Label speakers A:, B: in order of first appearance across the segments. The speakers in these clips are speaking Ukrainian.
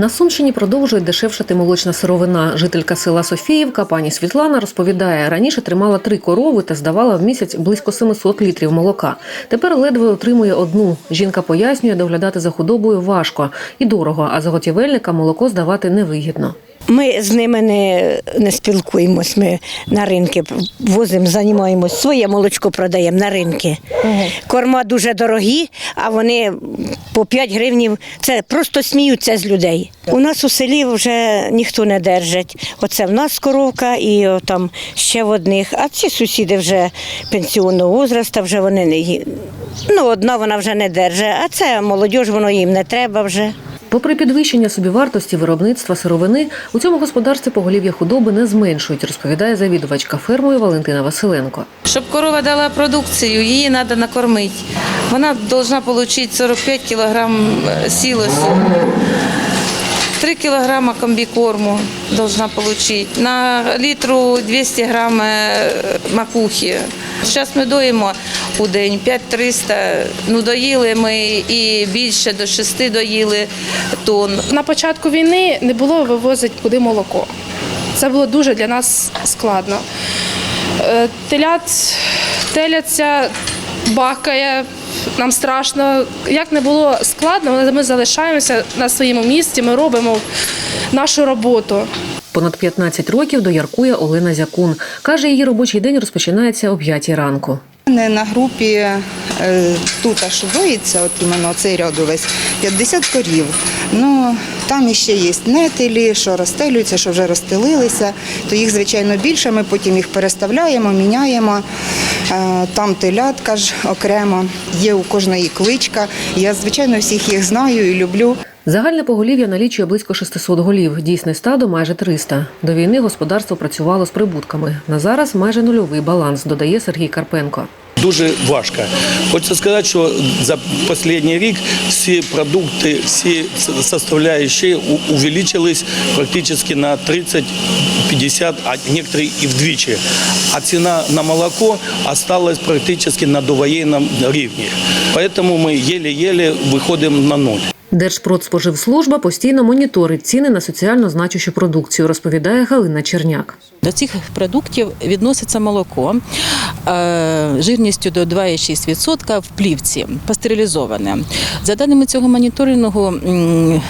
A: На Сумщині продовжує дешевшати молочна сировина. Жителька села Софіївка пані Світлана розповідає, раніше тримала три корови та здавала в місяць близько 700 літрів молока. Тепер ледве отримує одну. Жінка пояснює, доглядати за худобою важко і дорого, а заготівельника молоко здавати невигідно.
B: Ми з ними не, не спілкуємось. Ми на ринки возимо, займаємось. Своє молочко продаємо на ринки. Корма дуже дорогі, а вони по 5 гривнів. Це просто сміються з людей. У нас у селі вже ніхто не держить. Оце в нас коровка і о, там ще в одних. А ці сусіди вже пенсіонного возрасту, вже вони не ну, одна вона вже не держить, а це молодь, воно їм не треба вже.
A: Попри підвищення собівартості виробництва сировини, у цьому господарстві поголів'я худоби не зменшують, розповідає завідувачка фермою Валентина Василенко.
C: Щоб корова дала продукцію, її треба накормити. Вона повинна отримати 45 кілограм сілосу, 3 кг комбікорму должна отримати, на літру 200 г макухи. Зараз ми доїмо у день 5300, ну доїли ми і більше до 6 доїли тонн.
D: На початку війни не було вивозити куди молоко. Це було дуже для нас складно. Е, Телят теляться, бакає, нам страшно. Як не було складно, але ми залишаємося на своєму місці, ми робимо нашу роботу.
A: Понад 15 років дояркує Олена Зякун. Каже, її робочий день розпочинається о 5 ранку.
E: Не на групі е, тут аж доїться, от іменно цей ряд увесь, 50 корів. Ну, там іще є нетелі, що розстелюються, що вже розстелилися, то їх, звичайно, більше, ми потім їх переставляємо, міняємо. Е, Там телятка ж окремо, є у кожної кличка. Я, звичайно, всіх їх знаю і люблю.
A: Загальне поголів'я налічує близько 600 голів. Дійсне стадо майже 300. До війни господарство працювало з прибутками. На зараз майже нульовий баланс, додає Сергій Карпенко.
F: Дуже важко. Хочеться сказати, що за останній рік всі продукти, всі составляючі увеличились практично на 30-50, а некоторые и вдвічі. А ціна на молоко осталась практично на довоєнному рівні. Поэтому ми еле-еле виходимо на нуль.
A: Держпродспоживслужба постійно моніторить ціни на соціально значущу продукцію, розповідає Галина Черняк.
G: До цих продуктів відноситься молоко е, жирністю до 2,6% в плівці, пастерилізоване. За даними цього моніторингу,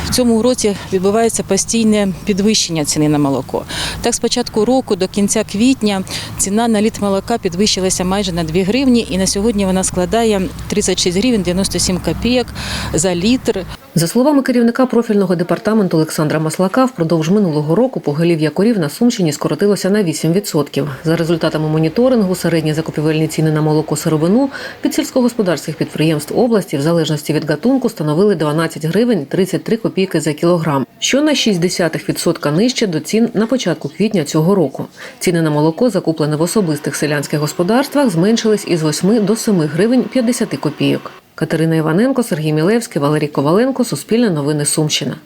G: в цьому році відбувається постійне підвищення ціни на молоко. Так, з початку року до кінця квітня ціна на літр молока підвищилася майже на 2 гривні, і на сьогодні вона складає 36 гривень 97 копійок за літр.
A: За словами керівника профільного департаменту Олександра Маслака, впродовж минулого року поголів'я корів на Сумщині скоротилося на 8%. За результатами моніторингу, середні закупівельні ціни на молоко сировину під сільськогосподарських підприємств області, в залежності від гатунку, становили 12 гривень 33 копійки за кілограм, що на 0,6% нижче до цін на початку квітня цього року. Ціни на молоко, закуплене в особистих селянських господарствах, зменшились із 8 до 7 гривень 50 копійок. Катерина Іваненко, Сергій Мілевський, Валерій Коваленко, Суспільне новини Сумщина.